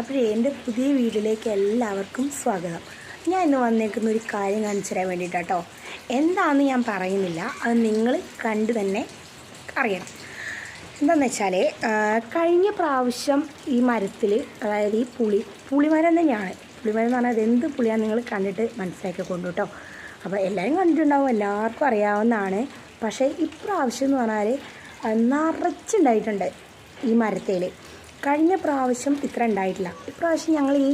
അപ്പോഴേ എന്റെ പുതിയ വീട്ടിലേക്ക് എല്ലാവർക്കും സ്വാഗതം. ഞാൻ ഇന്ന് വന്നേക്കുന്ന ഒരു കാര്യം കാണിച്ചു തരാൻ വേണ്ടിയിട്ടാട്ടോ. എന്താണെന്ന് ഞാൻ പറയുന്നില്ല. അത് നിങ്ങൾ കണ്ടു തന്നെ അറിയണം. എന്താണെന്ന് വെച്ചാൽ കഴിഞ്ഞ പ്രാവശ്യം ഈ മരത്തിൽ അതായത് ഈ പുളി പുളിമരം തന്നെയാണ്. പുളിമരം എന്ന് പറഞ്ഞാൽ അതെന്ത് പുളിയാണ് നിങ്ങൾ കണ്ടിട്ട് മനസ്സിലാക്കി കൊണ്ടു കേട്ടോ അപ്പോൾ എല്ലാവരും കണ്ടിട്ടുണ്ടാവും എല്ലാവർക്കും അറിയാവുന്നതാണ്. പക്ഷേ ഇപ്രാവശ്യം എന്ന് പറഞ്ഞാൽ നിറച്ചുണ്ടായിട്ടുണ്ട് ഈ മരത്തേൽ കഴിഞ്ഞ പ്രാവശ്യം ഇത്ര ഉണ്ടായിട്ടില്ല. ഇപ്രാവശ്യം ഞങ്ങൾ ഈ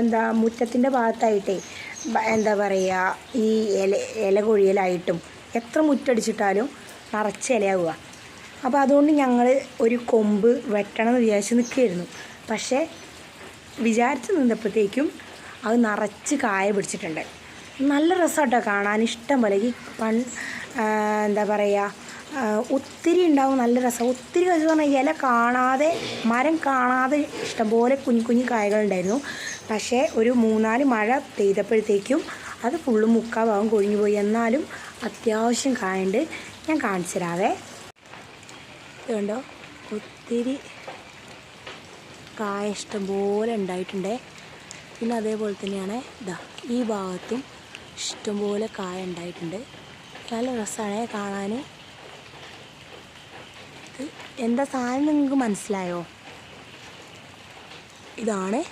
എന്താ മുറ്റത്തിന്റെ ഭാഗത്തായിട്ടേ എന്താ പറയുക ഈ ഇല ഇല കൊഴിയലായിട്ടും എത്ര മുറ്റടിച്ചിട്ടാലും നിറച്ച് ഇലയാവുക. അപ്പോൾ അതുകൊണ്ട് ഞങ്ങൾ ഒരു കൊമ്പ് വെട്ടണം എന്ന് വിചാരിച്ച് നിൽക്കുകയായിരുന്നു. പക്ഷേ വിചാരിച്ച് നിന്നപ്പോഴത്തേക്കും അത് നിറച്ച് കായ പിടിച്ചിട്ടുണ്ട്. നല്ല രസമാട്ടോ കാണാൻ. ഇഷ്ടം പോലെ ഈ പൺ എന്താ പറയുക ഒത്തിരി ഉണ്ടാവും നല്ല രസം. ഒത്തിരി കഴിച്ചു പറഞ്ഞാൽ ഇല കാണാതെ മരം കാണാതെ ഇഷ്ടംപോലെ കുഞ്ഞു കുഞ്ഞു കായകളുണ്ടായിരുന്നു പക്ഷേ ഒരു മൂന്നാൽ മഴ പെയ്തപ്പോഴത്തേക്കും അത് ഫുള്ളും മുക്കാഭാവം കൊഴിഞ്ഞു പോയി. എന്നാലും അത്യാവശ്യം കായുണ്ട്. ഞാൻ കാണിച്ചു തരാവേ. കണ്ടോ ഒത്തിരി കായ ഇഷ്ടംപോലെ ഉണ്ടായിട്ടുണ്ടേ. പിന്നെ അതേപോലെ തന്നെയാണ് ഇതാ ഈ ഭാഗത്തും ഇഷ്ടംപോലെ കായ ഉണ്ടായിട്ടുണ്ട്. നല്ല രസമാണ് കാണാൻ എന്താ സാധനം നിങ്ങൾക്ക് മനസ്സിലായോ? ഇതാണ്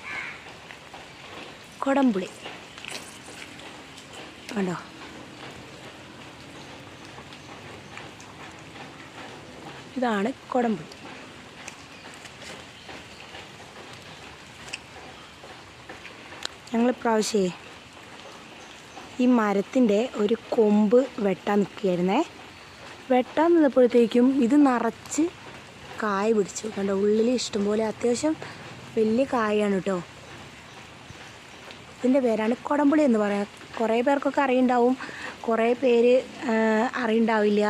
കൊടംപുളി. കണ്ടോ? ഇതാണ് കൊടംപുളി. ഞങ്ങൾ പ്രാവശ്യേ ഈ മരത്തിന്റെ ഒരു കൊമ്പ് വെട്ടാൻ നിൽക്കുകയായിരുന്നേ. വെട്ടാൻ നിന്നപ്പോഴത്തേക്കും ഇത് നിറച്ച് കായ പിടിച്ചു. കണ്ടോ ഉള്ളിൽ ഇഷ്ടംപോലെ അത്യാവശ്യം വലിയ കായാണ് കേട്ടോ ഇതിന്റെ പേരാണ് കൊടംപുളി എന്ന് പറയാം. കുറേ പേർക്കൊക്കെ അറിയുണ്ടാവും. കുറേ പേര് അറിയുണ്ടാവില്ല.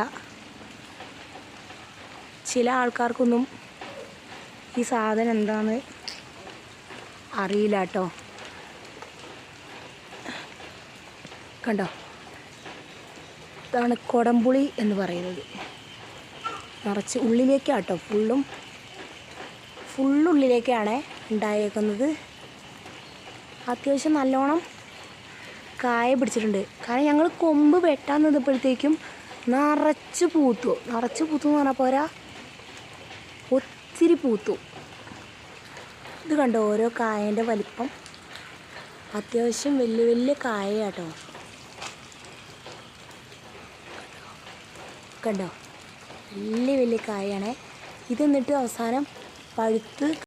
ചില ആൾക്കാർക്കൊന്നും ഈ സാധനം എന്താണെന്ന് അറിയില്ല കേട്ടോ കണ്ടോ ഇതാണ് കൊടംപുളി എന്ന് പറയുന്നത്. നിറച്ച് ഉള്ളിലേക്കാട്ടോ ഫുള്ളും. ഫുള്ളുള്ളിലേക്കാണ് ഉണ്ടായേക്കുന്നത്. അത്യാവശ്യം നല്ലോണം കായ പിടിച്ചിട്ടുണ്ട്. കാരണം ഞങ്ങൾ കൊമ്പ് വെട്ടാൻ നിന്നപ്പോഴത്തേക്കും നിറച്ച് പൂത്തു. നിറച്ച് പൂത്തു എന്ന് പറഞ്ഞാൽ പോരാ? ഒത്തിരി പൂത്തു. ഇത് കണ്ടോ? ഓരോ കായന്റെ വലിപ്പം. അത്യാവശ്യം വലിയ വലിയ കായയാട്ടോ. കണ്ടോ? വലിയ വലിയ കായാണ് ഇത് എന്നിട്ട് അവസാനം പഴുത്ത്